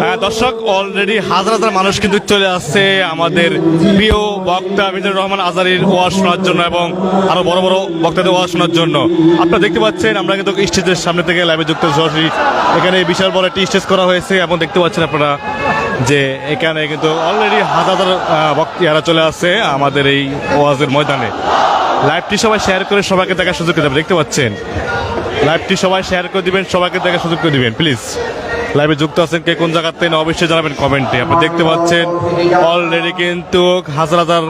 হ্যাঁ, দর্শক অলরেডি হাজার হাজার মানুষ কিন্তু চলে আসছে আমাদের প্রিয় বক্তা মিজানুর রহমান আজারির ওয়াজ শোনার জন্য এবং আরও বড় বড় বক্তাদের ওয়াজ শোনার জন্য। আপনারা দেখতে পাচ্ছেন আমরা কিন্তু স্টেজের সামনে থেকে লাইভে যুক্ত সরাসরি। এখানে বিশাল বড় একটি স্টেজ করা হয়েছে এবং দেখতে পাচ্ছেন আপনারা যে এখানে কিন্তু অলরেডি হাজার হাজার আহ, বক্তিয়ারা চলে আসছে আমাদের এই ওয়াজের ময়দানে। লাইভটি সবাই শেয়ার করে সবাইকে দেখার সুযোগ দেখতে পাচ্ছেন লাইভটি সবাই শেয়ার করে দিবেন, সবাইকে দেখার সুযোগ করে দিবেন প্লিজ লাইভে যুক্ত আছেন কে কোন জায়গার না, অবশ্যই জানাবেন কমেন্টে। আপনি দেখতে পাচ্ছেন অলরেডি কিন্তু হাজার হাজার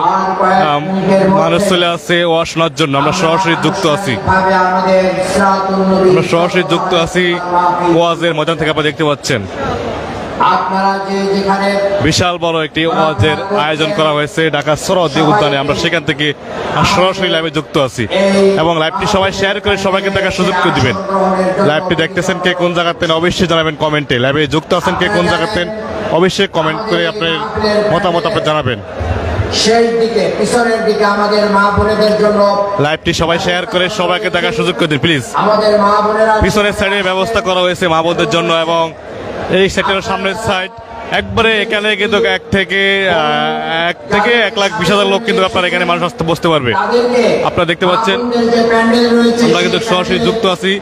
মানুষ চলে আসছে ও শোনার জন্য। আমরা সরাসরি যুক্ত আছি। আমরা সরাসরি যুক্ত আছি ওয়াজের ময়দান থেকে, আপনি দেখতে পাচ্ছেন। বিশাল বড় একটি ওয়াজের আয়োজন করা হয়েছে ঢাকা সরহদি উদ্যানে। আমরা সেখান থেকে সরাসরি লাইভে যুক্ত আছি। এবং লাইভটি সবাই শেয়ার করে সবাইকে দেখার সুযোগ করে দিবেন। লাইভটি দেখতেছেন কে কোন জায়গাতেন অবশ্যই জানাবেন কমেন্টে। লাইভে যুক্ত আছেন কে কোন জায়গাতেন অবশ্যই কমেন্ট করে আপনার মতামত আপনার জানাবেন। সেই দিকে পিছনের দিকে আমাদের মা বোনেদের জন্য লাইভটি সবাই শেয়ার করে সবাইকে দেখার সুযোগ করে দিন প্লিজ আমাদের মা বোনেরা পিছনের সাইডে ব্যবস্থা করা হয়েছে মা বোনদের জন্য এবং এই সেক্টরের সামনের সাইড একবারে এখানে কিন্তু এক থেকে এক থেকে এক লাখ বিশ হাজার লোক কিন্তু আপনার এখানে মানুষ আসতে বসতে পারবে। আপনারা দেখতে পাচ্ছেন, আমরা কিন্তু সরাসরি যুক্ত আছি।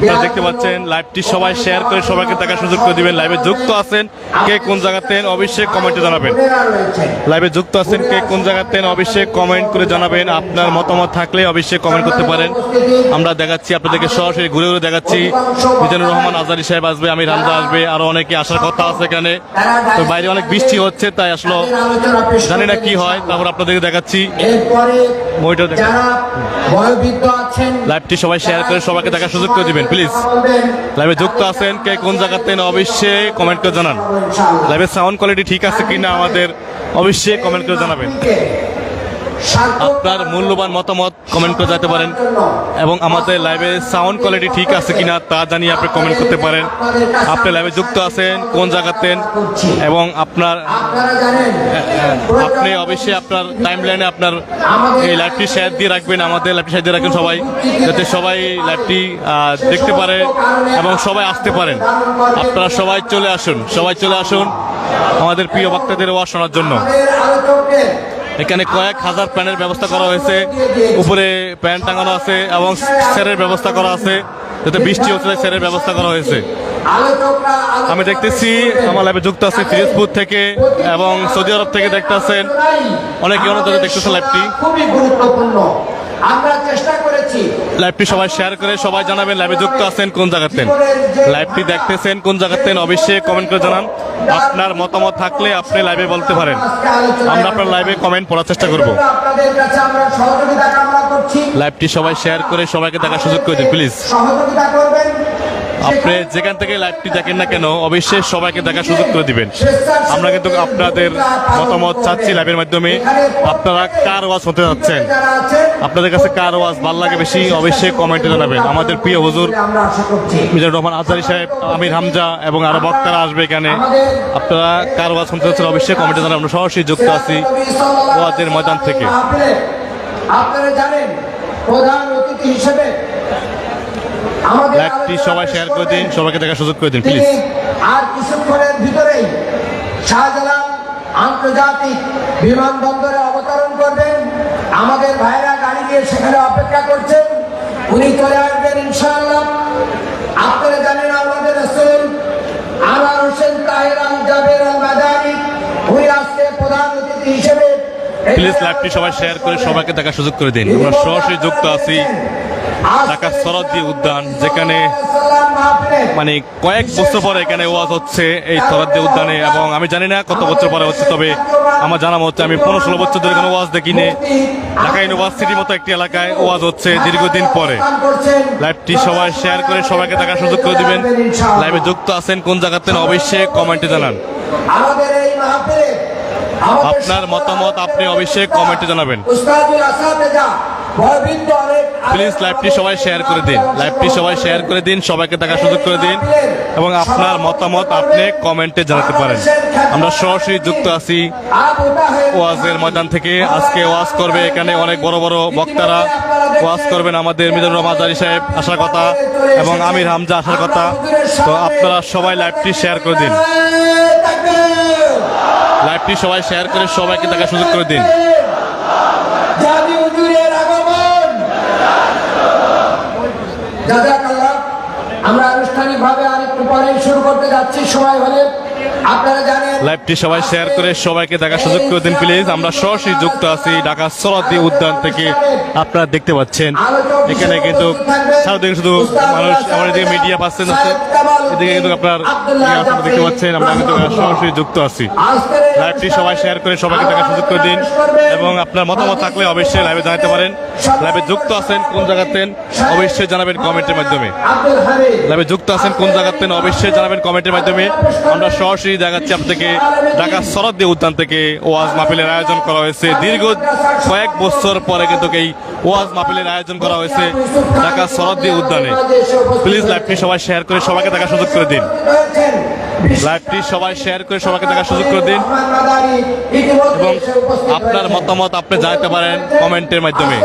আপনারা দেখতে পাচ্ছেন লাইভটি সবাই শেয়ার করে সবাইকে দেখার সুযোগ করে দিবেন। লাইভে যুক্ত আছেন কে কোন জায়গাতেন অবশ্যই কমেন্টে জানাবেন। লাইভে যুক্ত আছেন কে কোন জায়গাতেন অবশ্যই কমেন্ট করে জানাবেন। আপনার মতামত থাকলে অবশ্যই কমেন্ট করতে পারেন। আমরা দেখাচ্ছি আপনাদেরকে সরাসরি ঘুরে ঘুরে দেখাচ্ছি। মিজানুর রহমান আজারি সাহেব আসবে আমি রামজা আসবে আরও অনেকে আসার কথা আছে এখানে। তো বাইরে অনেক বৃষ্টি হচ্ছে তাই আসলো। জানি না কি হয় তারপর আপনাদেরকে দেখাচ্ছি। লাইভটি সবাই শেয়ার করে সবাইকে দেখার সুযোগ করে দিবেন। প্লিজ। লাইভে যুক্ত আছেন কে কোন জায়গাতেন অবশ্যই কমেন্ট করে জানান। লাইভের সাউন্ড কোয়ালিটি ঠিক আছে কিনা আমাদের, অবশ্যই কমেন্ট করে জানাবেন। আপনার মূল্যবান মতামত কমেন্ট করে যেতে পারেন। এবং আমাদের লাইভে সাউন্ড কোয়ালিটি ঠিক আছে কিনা তা জানিয়ে আপনি কমেন্ট করতে পারেন। আপনি লাইভে যুক্ত আছেন, কোন জায়গাতেন, এবং আপনার, আপনি অবশ্যই আপনার টাইম লাইনে আপনার এই লাইভটি শেয়ার দিয়ে রাখবেন, আমাদের লাইভটি শেয়ার দিয়ে রাখবেন সবাই, যাতে সবাই লাইভটি দেখতে পারে এবং সবাই আসতে পারেন। আপনারা সবাই চলে আসুন, সবাই চলে আসুন আমাদের প্রিয় বক্তাদের ওয়া শোনার জন্য। এখানে কয়েক হাজার প্যানের ব্যবস্থা করা হয়েছে। উপরে প্যান টাঙানো আছে এবং স্যারের ব্যবস্থা করা আছে যাতে বৃষ্টি হচ্ছে স্যারের ব্যবস্থা করা হয়েছে। আমি দেখতেছি আমার ল্যাবে যুক্ত আছে ফিরোজপুর থেকে এবং সৌদি আরব থেকে দেখতেছেন। অনেকে অনেক দেখতেছে লাইভটি খুবই গুরুত্বপূর্ণ। আমরা চেষ্টা করেছি। লাইভটি সবাই শেয়ার করে সবাই জানাবেন লাইভে যুক্ত আছেন কোন জায়গাতেন। লাইভটি দেখতেছেন কোন জায়গাতেন অবশ্যই কমেন্ট করে জানান। আপনার মতামত থাকলে আপনি লাইভে বলতে পারেন। আমরা আপনার লাইভে কমেন্ট পড়ার চেষ্টা করব। লাইভটি সবাই শেয়ার করে সবাইকে দেখার সুযোগ করে দিন প্লিজ সহযোগিতা করবেন। আপনি যেখান থেকে লাইভটি দেখেন না কেন, অবশ্যই সবাইকে দেখার সুযোগ করে দিবেন। আমরা কিন্তু আপনাদের মতামত চাচ্ছি লাইভের মাধ্যমে। আপনারা কার ওয়াজ হতে যাচ্ছেন আপনাদের কাছে কার ওয়াজ ভালো লাগে বেশি, অবশ্যই কমেন্টে জানাবেন। আমাদের প্রিয় হুজুর মিজানুর রহমান আজহারি সাহেব, আমির হামজা এবং আরও বক্তারা আসবে এখানে। আপনারা কার ওয়াজ শুনতে চাচ্ছেন অবশ্যই কমেন্টে জানাবেন। আমরা সরাসরি যুক্ত আছি ওয়াজের ময়দান থেকে। আপনারা জানেন, প্রধান অতিথি হিসেবে লাইভটি সবাই শেয়ার করে দিন সবাইকে দেখার সুযোগ করে দিন প্লিজ আর কিছুক্ষণের ভিতরেই শাহজালাল আন্তর্জাতিক বিমানবন্দরে অবতরণ করবেন। আমাদের ভাইরা গাড়ি নিয়ে সেখানে অপেক্ষা করছেন। উনি চলে আসবেন ইনশাআল্লাহ। আপনারা জানেন আমাদের রসুল আনোয়ার হোসেন তাহের আল জাবের আল মাদানি। উনি আজকে প্রধান অতিথি হিসেবে প্লিজ লাইভটি সবাই শেয়ার করে সবাইকে দেখার সুযোগ করে দিন। আমরা সরাসরি যুক্ত আছি। ঢাকা সরদ্দি উদ্যান, যেখানে মানে কয়েক বছর পরে এখানে ওয়াজ হচ্ছে এই সরদ্দি উদ্যানে, এবং আমি জানি না কত বছর পরে হচ্ছে, তবে আমার জানা হচ্ছে আমি পনেরো ষোলো বছর ধরে কোনো ওয়াজ দেখিনি। ঢাকা ইউনিভার্সিটির মতো একটি এলাকায় ওয়াজ হচ্ছে দীর্ঘদিন পরে। লাইভটি সবাই শেয়ার করে সবাইকে দেখার সুযোগ করে দিবেন। লাইভে যুক্ত আছেন কোন জায়গাতে অবশ্যই কমেন্টে জানান। আপনার মতামত আপনি অবশ্যই কমেন্টে জানাবেন। প্লিজ লাইভটি সবাই শেয়ার করে দিন। লাইভটি সবাই শেয়ার করে দিন, সবাইকে দেখার সুযোগ করে দিন এবং আপনার মতামত আপনি কমেন্টে জানাতে পারেন। আমরা সরাসরি যুক্ত আছি ওয়াজের ময়দান থেকে। আজকে ওয়াজ করবে এখানে অনেক বড় বড় বক্তারা। ওয়াজ করবেন আমাদের মিজানুর রহমান সাহেব, আসার কথা, এবং আমির হামজা আসার কথা। তো আপনারা সবাই লাইভটি শেয়ার করে দিন। লাইভটি সবাই শেয়ার করে সবাইকে দেখার সুযোগ করে দিন জাতি হুজুরের আগমন জাযাকাল্লাহ আমরা আনুষ্ঠানিকভাবে আরেকটু পরে শুরু করতে যাচ্ছি সময় হলে আপনারা জানেন লাইভটি সবাই শেয়ার করে সবাইকে দেখার সুযোগ করে দিন প্লিজ আমরা সরাসরি যুক্ত আছি ঢাকা সরাদি উদ্যান থেকে। আপনারা দেখতে পাচ্ছেন এখানে কিন্তু সারাদিন শুধু মানুষ আমাদের এদিকে মিডিয়া পাচ্ছেন আছে এদিকে কিন্তু আপনার দেখতে পাচ্ছেন আমরা কিন্তু সরাসরি যুক্ত আছি। লাইভটি সবাই শেয়ার করে সবাইকে দেখার সুযোগ করে দিন এবং আপনার মতামত থাকলে অবশ্যই লাইভে জানাতে পারেন। লাইভে যুক্ত আছেন কোন জায়গাতেন অবশ্যই জানাবেন কমেন্টের মাধ্যমে। লাইভে যুক্ত আছেন কোন জায়গাতেন অবশ্যই জানাবেন কমেন্টের মাধ্যমে। আমরা সরাসরি দেখাচ্ছি আপনাকে ঢাকা শরদ্দি উদ্যান থেকে ওয়াজ মাহফিলের আয়োজন করা হয়েছে। দীর্ঘ কয়েক বছর পরে কিন্তু এই ওয়াজ মাহফিলের আয়োজন করা হয়েছে। ঢাকা শরদ্দি উদ্যানে। প্লিজ লাইভটি সবাই শেয়ার করে, সবাইকে দেখার সুযোগ করে দিন। লাইভটি সবাই শেয়ার করে, সবাইকে দেখার সুযোগ করে দিন। এবং আপনার মতামত আপনি জানাতে পারেন কমেন্টের মাধ্যমে।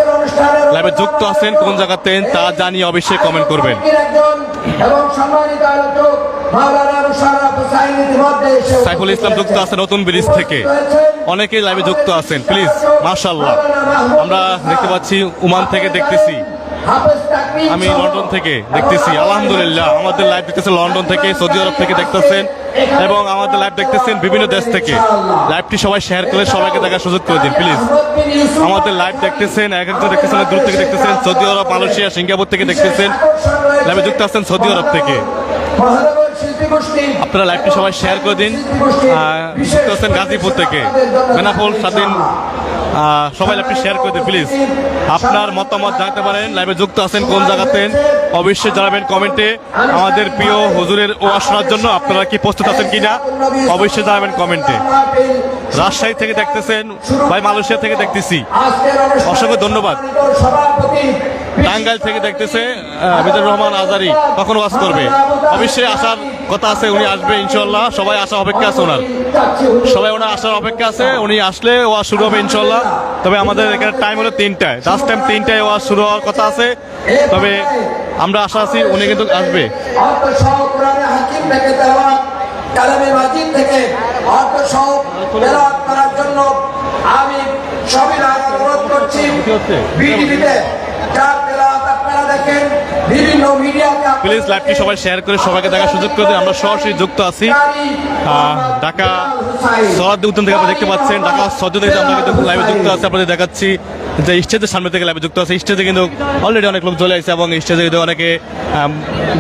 লাইভে যুক্ত আছেন, কোন জায়গাতেন তা জানিয়ে অবশ্যই কমেন্ট করবেন। সাইফুল ইসলাম যুক্ত আছে নতুন ব্রিজ থেকে। অনেকেই লাইভে যুক্ত আছেন প্লিজ মার্শাল্লাহ আমরা দেখতে পাচ্ছি উমান থেকে দেখতেছি। আমি লন্ডন থেকে দেখতেছি। আলহামদুলিল্লাহ আমাদের লাইভ দেখতেছেন লন্ডন থেকে সৌদি আরব থেকে দেখতেছেন এবং আমাদের লাইভ দেখতেছেন বিভিন্ন দেশ থেকে। লাইভটি সবাই শেয়ার করে সবাইকে দেখার সুযোগ করে দিন প্লিজ আমাদের লাইভ দেখতেছেন এক একজন দেখতেছেন দূর থেকে দেখতেছেন সৌদি আরব মালয়েশিয়া সিঙ্গাপুর থেকে দেখতেছেন। লাইভে যুক্ত আছেন সৌদি আরব থেকে। আপনারা লাইভটি সবাই শেয়ার করে দিন। যুক্ত আছেন গাজীপুর থেকে। বেনাপোল স্বাধীন সবাই আপনি শেয়ার করে দিন প্লিজ আপনার মতামত জানাতে পারেন লাইভে যুক্ত আছেন কোন জায়গাতেন অবশ্যই জানাবেন কমেন্টে আমাদের প্রিয় হুজুরের ও আসনার জন্য আপনারা কি প্রস্তুত আছেন কিনা, অবশ্যই জানাবেন কমেন্টে রাজশাহী থেকে দেখতেছেন, ভাই মালয়েশিয়া থেকে দেখতেছি। অসংখ্য ধন্যবাদ। টাঙ্গাইল থেকে দেখতেছে মিজানুর রহমান আজারি কখন ওয়াজ করবে। অবশ্যই আসার কথা আছে, উনি আসবে ইনশাল্লাহ সবাই আসা অপেক্ষা আছে ওনার। সবাই ওনার আসার অপেক্ষা আছে, উনি আসলে ওয়াজ শুরু হবে ইনশাল্লাহ তবে আমাদের এখানে টাইম হলো তিনটায়। লাস্ট টাইম তিনটায় ওয়াজ শুরু হওয়ার কথা আছে। তবে আমরা আশা আছি উনি কিন্তু আসবে। আমি সবিনয় অনুরোধ করছি। বিটিভিতে যার আপনারা দেখেন। প্লিজ লাইভটি সবাই শেয়ার করে সবাইকে দেখার সুযোগ করে দিন। আমরা সরাসরি যুক্ত আছি। ঢাকা সরাদ্দি উদ্যান থেকে আপনারা দেখতে পাচ্ছেন। ঢাকা সজ্জ থেকে আমরা কিন্তু লাইভে যুক্ত আছি। আপনাদের দেখাচ্ছি যে স্টেজের সামনে থেকে লাইভে যুক্ত আছে। স্টেজে কিন্তু অলরেডি অনেক লোক চলে আসছে এবং স্টেজে কিন্তু অনেকে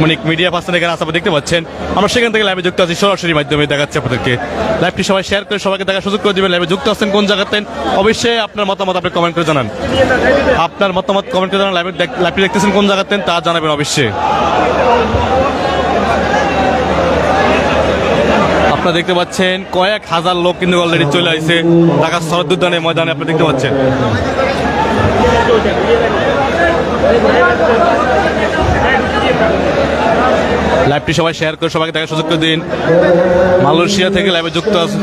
মানে মিডিয়া পার্সন এখানে আপনারা দেখতে পাচ্ছেন। আমরা সেখান থেকে লাইভে যুক্ত আছি। সরাসরি মাধ্যমে দেখাচ্ছি আপনাদেরকে। লাইভটি সবাই শেয়ার করে সবাইকে দেখার সুযোগ করে দিবেন। লাইভে যুক্ত আছেন কোন জায়গাতেন অবশ্যই আপনার মতামত আপনি কমেন্ট করে জানান। আপনার মতামত কমেন্ট করে জানান। লাইভে লাইভটি দেখতেছেন কোন জায়গাতেন তা জানাবেন অবশ্যই। আপনারা দেখতে পাচ্ছেন, কয়েক হাজার লোক কিন্তু অলরেডি চলে আসছে। ঢাকা শরৎ উদ্যানের ময়দানে আপনি দেখতে পাচ্ছেন। লাইভটি সবাই শেয়ার করে, সবাইকে দেখার সুযোগ করে দিন। মালয়েশিয়া থেকে লাইভে যুক্ত আছে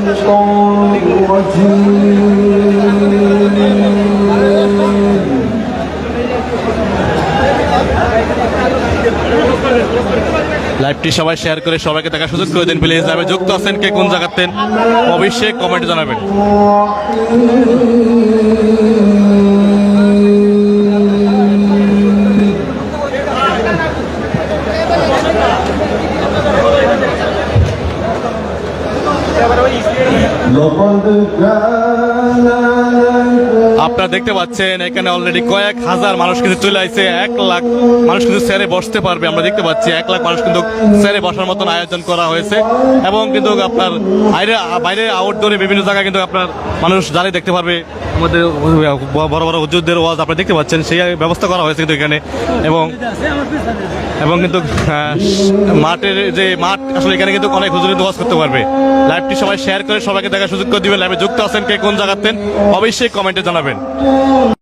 লাইভটি সবাই শেয়ার করে সবাইকে দেখার সুযোগ করে দিন। প্লিজ লাইভে যুক্ত আছেন কে, কোন জায়গাতেন অবশ্যই কমেন্টে জানাবেন। আপনারা দেখতে পাচ্ছেন এখানে অলরেডি কয়েক হাজার মানুষ কিন্তু চলে আসছে এক লাখ মানুষ কিন্তু স্যারে বসতে পারবে আমরা দেখতে পাচ্ছি এক লাখ মানুষ কিন্তু স্যারে বসার মতন আয়োজন করা হয়েছে। এবং কিন্তু আপনার বাইরে বাইরে আউটডোরে বিভিন্ন জায়গায় কিন্তু আপনার মানুষ দাঁড়িয়ে দেখতে পারবে। আমাদের বড় বড় হুজুরদের ওয়াজ আপনারা দেখতে পাচ্ছেন সেই ব্যবস্থা করা হয়েছে কিন্তু এখানে। এবং এবং কিন্তু আহ, মাঠের যে মাঠ আসলে এখানে কিন্তু অনেক হুজুরি ওয়াজ করতে পারবে। লাইভটি সবাই শেয়ার করে সবাইকে দেখার সুযোগ করে দিবেন। লাইভে যুক্ত আছেন কে কোন জায়গাতেন অবশ্যই কমেন্টে জানাবেন। সম্পূর্ণ